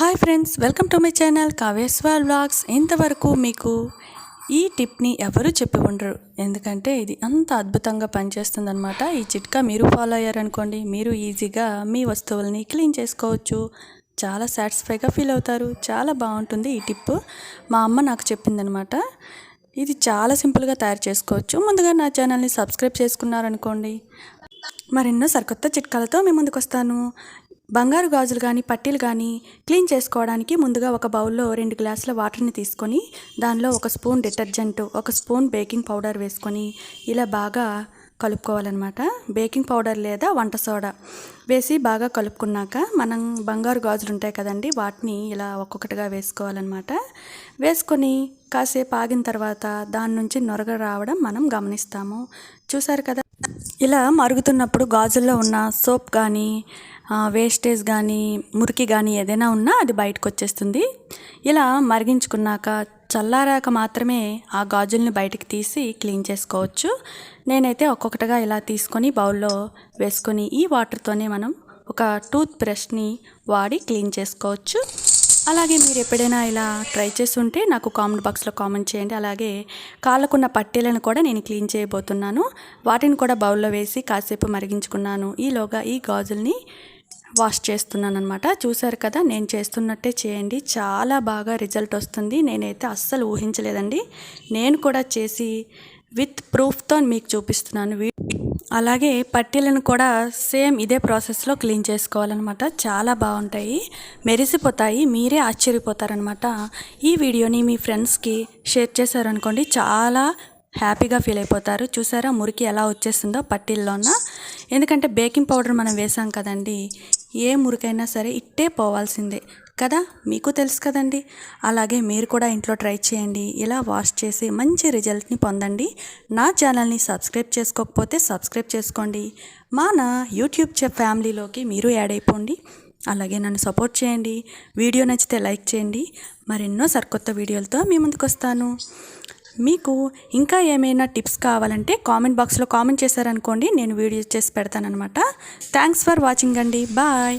Hi friends welcome to my channel కావ్యస్వాల్ blogs ఇంతవరకు మీకు ఈ టిప్ని ఎవరు చెప్పి ఉండరు. ఎందుకంటే ఇది అంత అద్భుతంగా పనిచేస్తుందనమాట ఈ చిట్కా మీరు ఫాలో అయ్యారనుకోండి మీరు ఈజీగా మీ వస్తువుల్ని క్లీన్ చేసుకోవచ్చు. చాలా సాటిస్ఫైగా ఫీల్ అవుతారు. చాలా బాగుంటుంది ఈ టిప్. మా అమ్మ నాకు చెప్పిందనమాట ఇది చాలా సింపుల్గా తయారు చేసుకోవచ్చు. ముందుగా నా ఛానల్ని సబ్స్క్రైబ్ చేసుకున్నారనుకోండి మరెన్నో సరికొత్త చిట్కాలతో మీ ముందుకు వస్తాను బంగారు గాజులు కానీ పట్టీలు కానీ క్లీన్ చేసుకోవడానికి ముందుగా ఒక బౌల్లో రెండు గ్లాసుల వాటర్ని తీసుకొని దానిలో ఒక స్పూన్ డిటర్జెంట్ ఒక స్పూన్ బేకింగ్ పౌడర్ వేసుకొని ఇలా బాగా కలుపుకోవాలన్నమాట. బేకింగ్ పౌడర్ లేదా వంట సోడా వేసి బాగా కలుపుకున్నాక మనం బంగారు గాజులు ఉంటాయి కదండి వాటిని ఇలా ఒక్కొక్కటిగా వేసుకోవాలన్నమాట. వేసుకొని కాసేపు ఆగిన తర్వాత దాని నుంచి నొరగ రావడం మనం గమనిస్తాము. చూసారు కదా? ఇలా మరుగుతున్నప్పుడు గాజుల్లో ఉన్న సోప్ కానీ వేస్టేజ్ కానీ మురికి కానీ ఏదైనా ఉన్నా అది బయటకు వచ్చేస్తుంది ఇలా మరిగించుకున్నాక చల్లారాక మాత్రమే ఆ గాజుల్ని బయటికి తీసి క్లీన్ చేసుకోవచ్చు. నేనైతే ఒక్కొక్కటిగా ఇలా తీసుకొని బౌల్లో వేసుకొని ఈ వాటర్తోనే మనం ఒక టూత్ బ్రష్ని వాడి క్లీన్ చేసుకోవచ్చు. అలాగే మీరు ఎప్పుడైనా ఇలా ట్రై చేసి ఉంటే నాకు కామెంట్ బాక్స్లో కామెంట్ చేయండి. అలాగే కాళ్ళకున్న పట్టీలను కూడా నేను క్లీన్ చేయబోతున్నాను. వాటిని కూడా బౌల్లో వేసి కాసేపు మరిగించుకున్నాను. ఈలోగా ఈ గాజుల్ని వాష్ చేస్తున్నాను అనమాట చూసారు కదా నేను చేస్తున్నట్టే చేయండి. చాలా బాగా రిజల్ట్ వస్తుంది. నేనైతే అస్సలు ఊహించలేదండి. నేను కూడా చేసి విత్ ప్రూఫ్తో మీకు చూపిస్తున్నాను. అలాగే పట్టీలను కూడా సేమ్ ఇదే ప్రాసెస్లో క్లీన్ చేసుకోవాలన్నమాట. చాలా బాగుంటాయి. మెరిసిపోతాయి. మీరే ఆశ్చర్యపోతారనమాట ఈ వీడియోని మీ ఫ్రెండ్స్కి షేర్ చేశారనుకోండి చాలా హ్యాపీగా ఫీల్ అయిపోతారు. చూసారా? మురికి ఎలా వచ్చేస్తుందో పట్టీల్లోన. ఎందుకంటే బేకింగ్ పౌడర్ మనం వేసాం కదండి ఏ మురికైనా సరే ఇట్టే పోవాల్సిందే కదా? మీకు తెలుసు కదండి. అలాగే మీరు కూడా ఇంట్లో ట్రై చేయండి. ఇలా వాష్ చేసి మంచి రిజల్ట్ని పొందండి. నా ఛానల్ని సబ్స్క్రైబ్ చేసుకోకపోతే సబ్స్క్రైబ్ చేసుకోండి. మా నా యూట్యూబ్ ఫ్యామిలీలోకి మీరు యాడ్ అయిపోండి. అలాగే నన్ను సపోర్ట్ చేయండి. వీడియో నచ్చితే లైక్ చేయండి. మరెన్నో సరికొత్త వీడియోలతో మీ ముందుకు వస్తాను మీకు ఇంకా ఏమైనా టిప్స్ కావాలంటే కామెంట్ బాక్స్లో కామెంట్ చేశారనుకోండి నేను వీడియో చేసి పెడతానమాట థ్యాంక్స్ ఫర్ వాచింగ్ అండి. బాయ్.